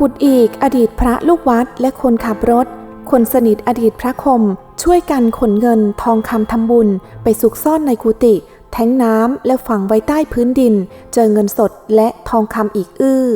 ขุดอีกอดีตพระลูกวัดและคนขับรถ คนสนิทอดีตพระคม ช่วยกันขนเงินทองคำทำบุญ ไปซุกซ่อนในกุฏิแทงน้ำและฝังไว้ใต้พื้นดิน เจอเงินสดและทองคำอีกอื้อ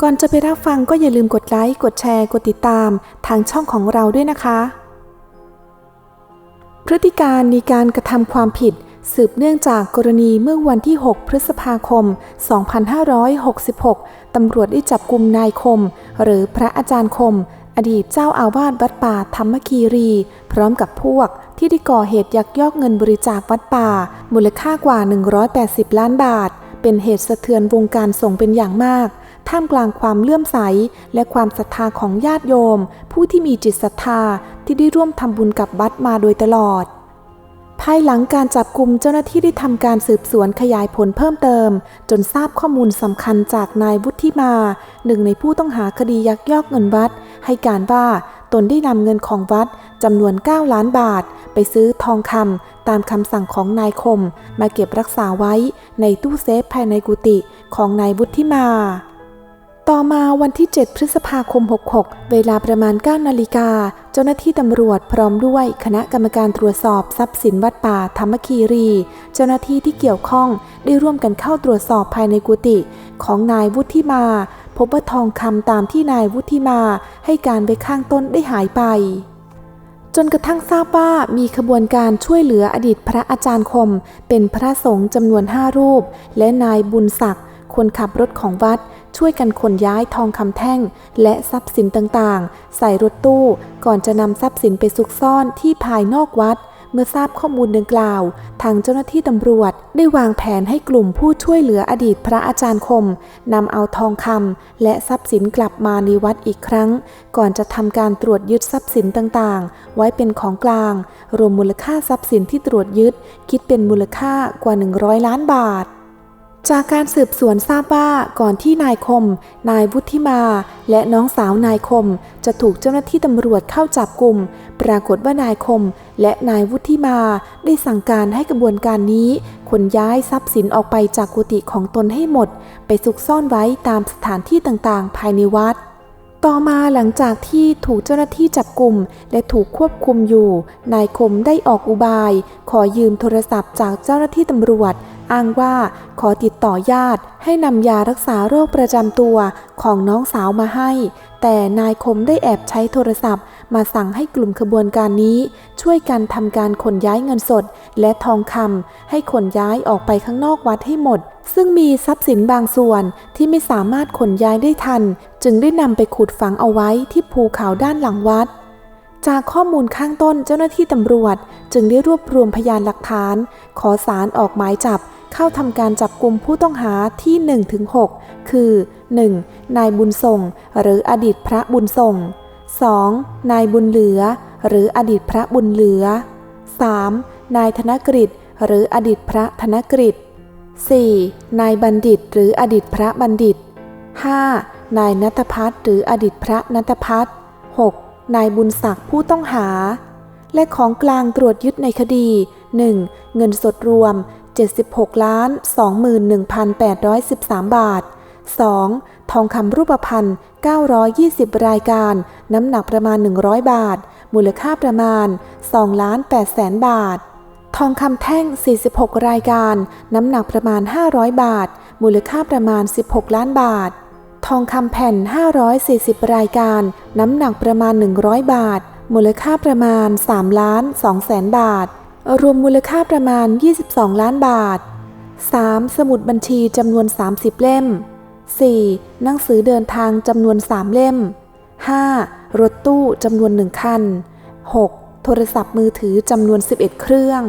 ก่อนจะไปรับฟังก็อย่าลืมกดไลค์ กดแชร์ กดติดตามทางช่องของเราด้วยนะคะ พฤติการในการกระทำความผิด สืบเนื่องจากกรณีเมื่อวันที่ 6 พฤษภาคม 2566 ตำรวจได้จับกลุ่มนายคม หรือพระอาจารย์คม อดีตเจ้าอาวาสวัดป่าธรรมคีรี พร้อมกับพวกที่ได้ก่อเหตุยักยอกเงินบริจาควัดป่า มูลค่ากว่า 180 ล้านบาท เป็นเหตุสะเทือนวงการสงฆ์เป็นอย่างมาก ท่ามกลางความเลื่อมใส และความศรัทธาของญาติโยม ผู้ที่มีจิตศรัทธาที่ได้ร่วมทำบุญกับวัดมาโดยตลอด ภายหลังการจับกลุ่มเจ้าหน้าที่ได้ทำการสืบสวนขยายผลเพิ่มเติม จนทราบข้อมูลสำคัญจากนายวุฒิมา หนึ่งในผู้ต้องหาคดียักยอกเงินวัด ให้การว่าตนได้นำเงินของวัดจำนวน 9 ล้านบาท ไปซื้อทองคำตามคำสั่งของนายคม มาเก็บรักษาไว้ในตู้เซฟภายในกุฏิของนายวุฒิมา ต่อมาวันที่ 7 พฤษภาคม 66 เวลาประมาณ 9 นาฬิกา เจ้าหน้าที่ตำรวจพร้อมด้วยคณะกรรมการตรวจสอบทรัพย์สินวัดป่าธรรมคีรี เจ้าหน้าที่ที่เกี่ยวข้องได้ร่วมกันเข้าตรวจสอบภายในกุฏิของนายวุฒิมา พบว่าทองคำตามที่นายวุฒิมาให้การไว้ข้างต้นได้หายไป จนกระทั่งทราบว่ามีขบวนการช่วยเหลืออดีตพระอาจารย์คม เป็นพระสงฆ์จำนวนห้ารูป และนายบุญศักดิ์ คนขับรถของวัดช่วยกันขนย้ายทองคำแท่ง และทรัพย์สินต่างๆ ใส่รถตู้ ก่อนจะนำทรัพย์สินไปซุกซ่อนที่ภายนอกวัด เมื่อทราบข้อมูลดังกล่าว ทางเจ้าหน้าที่ตำรวจได้วางแผนให้กลุ่มผู้ช่วยเหลืออดีตพระอาจารย์คมนำเอาทองคำและทรัพย์สินกลับมาในวัดอีกครั้ง ก่อนจะทำการตรวจยึดทรัพย์สินต่างๆ ไว้เป็นของกลาง รวมมูลค่าทรัพย์สินที่ตรวจยึด คิดเป็นมูลค่ากว่า 100 ล้านบาท จากการสืบสวนทราบว่าก่อนที่นายคม นายวุฒิมา และน้องสาวนายคม จะถูกเจ้าหน้าที่ตำรวจเข้าจับกลุ่ม ปรากฏว่านายคม และนายวุฒิมา ได้สั่งการให้กระบวนการนี้ขนย้ายทรัพย์สินออกไปจากกุฏิของตนให้หมด ไปซุกซ่อนไว้ตามสถานที่ต่างๆ ภายในวัด ต่อมาหลังจากที่ถูกเจ้าหน้าที่จับกลุ่มและถูกควบคุมอยู่ นายคมได้ออกอุบาย ขอยืมโทรศัพท์จากเจ้าหน้าที่ตำรวจ อ้างว่าขอติดต่อญาติ ให้นำยารักษาโรคประจำตัวของน้องสาวมาให้ แต่นายคมได้แอบใช้โทรศัพท์ มาสั่งให้กลุ่มขบวนการนี้ ช่วยกันทำการขนย้ายเงินสด และทองคำให้ขนย้ายออกไปข้างนอกวัดให้หมด ซึ่งมีทรัพย์สินบางส่วนที่ไม่สามารถขนย้ายได้ทัน จึงได้นำไปขุดฝังเอาไว้ที่ภูเขาด้านหลังวัด จากข้อมูลข้างต้นเจ้าหน้าที่ตำรวจ จึงได้รวบรวมพยานหลักฐาน ขอสารออกหมายจับเข้าทำการจับกลุ่มผู้ต้องหาที่ 1-6 คือ 1. นายบุญส่ง หรืออดีตพระบุญส่ง 2. นายบุญเหลือ หรืออดีตพระบุญเหลือ 3. นายธนกฤษ หรืออดีตพระธนกฤษ 4. นายบัณฑิตหรืออดีตพระบัณฑิต 5. นายนัทพัฒน์หรืออดีตพระนัทพัฒน์ 6. นายบุญศักดิ์ผู้ต้องหา และของกลางตรวจยึดในคดี 1. เงินสดรวม 76ล้าน21,813 บาท 2. ทองคำรูปพรรณ920 รายการ น้ำหนักประมาณ 100 บาท มูลค่าประมาณ2ล้าน8แสนบาท ทองคำแท่ง 46 รายการ น้ำหนักประมาณ 500 บาท มูลค่าประมาณ 16 ล้านบาท ทองคำแผ่น 540 รายการ น้ำหนักประมาณ 100 บาท มูลค่าประมาณ 3 ล้าน2แสนบาท รวมมูลค่าประมาณ 22 ล้านบาท 3. สมุดบัญชีจำนวน 30 เล่ม 4. หนังสือเดินทางจำนวน 3 เล่ม 5. รถตู้จำนวน 1 คัน 6. โทรศัพท์มือถือจำนวน 11 เครื่อง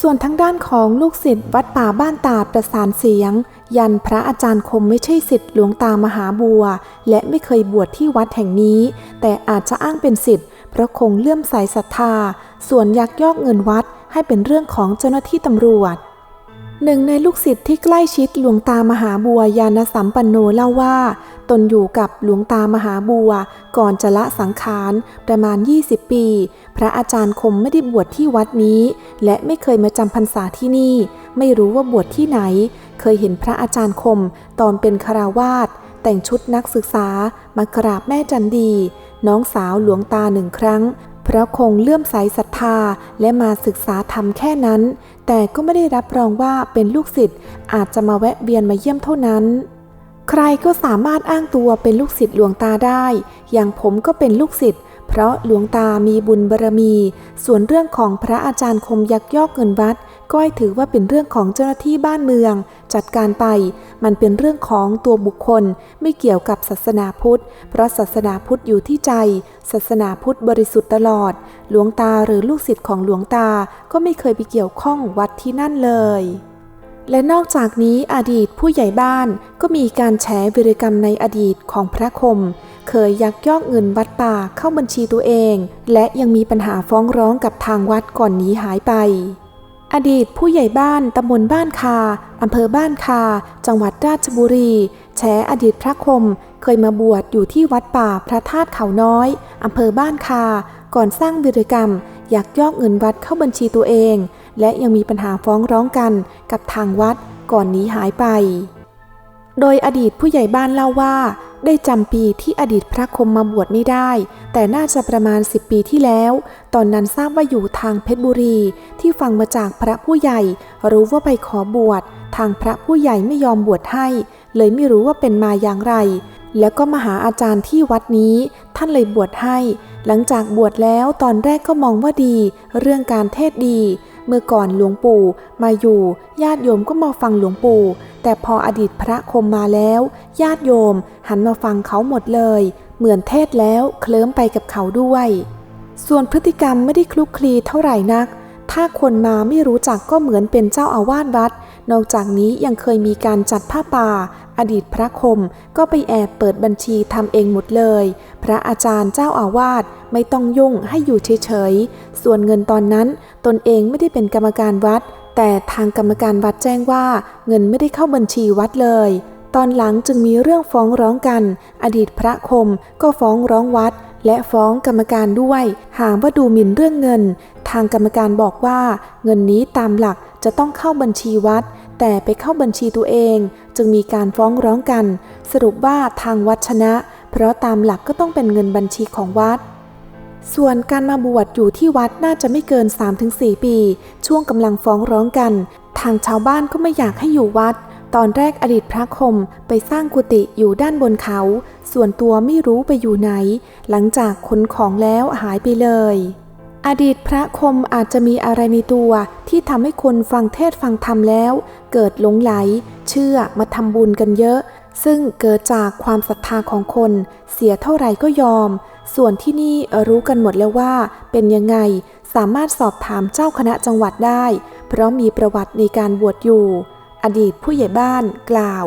ส่วนทางด้านของลูกศิษย์วัดป่าบ้านตาดประสานเสียง ยันพระอาจารย์คมไม่ใช่ศิษย์หลวงตามหาบัว และไม่เคยบวชที่วัดแห่งนี้ แต่อาจจะอ้างเป็นศิษย์เพราะคงเลื่อมใสศรัทธา ส่วนยักยอกเงินวัดให้เป็นเรื่องของเจ้าหน้าที่ตำรวจ หนึ่งในลูกศิษย์ที่ใกล้ชิดหลวงตามหาบัวยานสัมปันโนเล่าว่า ตนอยู่กับหลวงตามหาบัว ก่อนจะละสังขารประมาณ 20 ปี พระอาจารย์คมไม่ได้บวชที่วัดนี้ และไม่เคยมาจำพรรษาที่นี่ ไม่รู้ว่าบวชที่ไหน เคยเห็นพระอาจารย์คมตอนเป็นคาราวาสแต่งชุดนักศึกษามากราบแม่จันดี น้องสาวหลวงตาหนึ่งครั้ง เพราะคงเลื่อมใสศรัทธาและมาศึกษาธรรมแค่นั้น แต่ก็ไม่ได้รับรองว่าเป็นลูกศิษย์อาจจะมาแวะเวียนมาเยี่ยมเท่านั้น ใครก็สามารถอ้างตัวเป็นลูกศิษย์หลวงตาได้ อย่างผมก็เป็นลูกศิษย์เพราะหลวงตามีบุญบารมี ส่วนเรื่องของพระอาจารย์คมยักยอกเงินวัด ก็ให้ถือว่าเป็นเรื่องของเจ้าหน้าที่บ้านเมือง จัดการไป มันเป็นเรื่องของตัวบุคคลไม่เกี่ยวกับศาสนาพุทธ เพราะศาสนาพุทธอยู่ที่ใจ ศาสนาพุทธบริสุทธิ์ตลอด หลวงตาหรือลูกศิษย์ของหลวงตาก็ไม่เคยไปเกี่ยวข้องวัดที่นั่นเลยและนอกจากนี้อดีตผู้ใหญ่บ้านก็มีการแฉวิรกรรมในอดีตของพระคม เคยยักยอกเงินวัดป่าเข้าบัญชีตัวเอง และยังมีปัญหาฟ้องร้องกับทางวัดก่อนหนีหายไป อดีตผู้ใหญ่บ้านตำบลบ้านคาอำเภอบ้านคา จังหวัดราชบุรี แฉอดีตพระคม เคยมาบวชอยู่ที่วัดป่าพระธาตุเขาน้อยอำเภอบ้านคา ก่อนสร้างวิรกรรม อยักยอกเงินวัดเข้าบัญชีตัวเอง และยังมีปัญหาฟ้องร้องกันกับทางวัดก่อนหนีหายไป โดยอดีตผู้ใหญ่บ้านเล่าว่า ได้จำปีที่อดีตพระคมมาบวชไม่ได้ แต่น่าจะประมาณ 10 ปีที่แล้ว ตอนนั้นทราบว่าอยู่ทางเพชรบุรี ที่ฟังมาจากพระผู้ใหญ่ รู้ว่าไปขอบวช ทางพระผู้ใหญ่ไม่ยอมบวชให้ เลยไม่รู้ว่าเป็นมาอย่างไร แล้วก็มาหาอาจารย์ที่วัดนี้ ท่านเลยบวชให้ หลังจากบวชแล้วตอนแรกก็มองว่าดี เรื่องการเทศดี เมื่อก่อนหลวงปู่มาอยู่ ญาติโยมก็มาฟังหลวงปู่ แต่พออดีตพระคมมาแล้ว ญาติโยมหันมาฟังเขาหมดเลย เหมือนเทศแล้วเคลิ้มไปกับเขาด้วย ส่วนพฤติกรรมไม่ได้คลุกคลีเท่าไหร่นัก ถ้าคนมาไม่รู้จักก็เหมือนเป็นเจ้าอาวาสวัด นอกจากนี้ยังเคยมีการจัดผ้าป่า อดีตพระคมก็ไปแอบเปิดบัญชีทำเองหมดเลย พระอาจารย์เจ้าอาวาสไม่ต้องยุ่งให้อยู่เฉยๆ ส่วนเงินตอนนั้นตนเองไม่ได้เป็นกรรมการวัด แต่ทางกรรมการวัดแจ้งว่าเงินไม่ได้เข้าบัญชีวัดเลย ตอนหลังจึงมีเรื่องฟ้องร้องกัน อดีตพระคมก็ฟ้องร้องวัดและฟ้องกรรมการด้วย หาว่าดูหมิ่นเรื่องเงิน ทางกรรมการบอกว่า เงินนี้ตามหลัก จะต้องเข้าบัญชีวัด แต่ไปเข้าบัญชีตัวเอง จึงมีการฟ้องร้องกัน สรุปว่าทางวัดชนะ เพราะตามหลักก็ต้องเป็นเงินบัญชีของวัด ส่วนการมาบวชอยู่ที่วัดน่าจะไม่เกิน 3-4 ปี ช่วงกำลังฟ้องร้องกัน ทางชาวบ้านก็ไม่อยากให้อยู่วัด ตอนแรกอดีตพระคมไปสร้างกุฏิอยู่ด้านบนเขา ส่วนตัวไม่รู้ไปอยู่ไหน หลังจากขนของแล้วหายไปเลย อดีตพระคมอาจจะมีอะไรในตัวที่ทำให้คนฟังเทศฟังธรรมแล้ว เกิดหลงไหล เชื่อมาทำบุญกันเยอะ ซึ่งเกิดจากความศรัทธาของคน เสียเท่าไหร่ก็ยอม ส่วนที่นี่รู้กันหมดแล้วว่า เป็นยังไงสามารถสอบถามเจ้าคณะจังหวัดได้ เพราะมีประวัติในการบวชอยู่ อดีตผู้ใหญ่บ้านกล่าว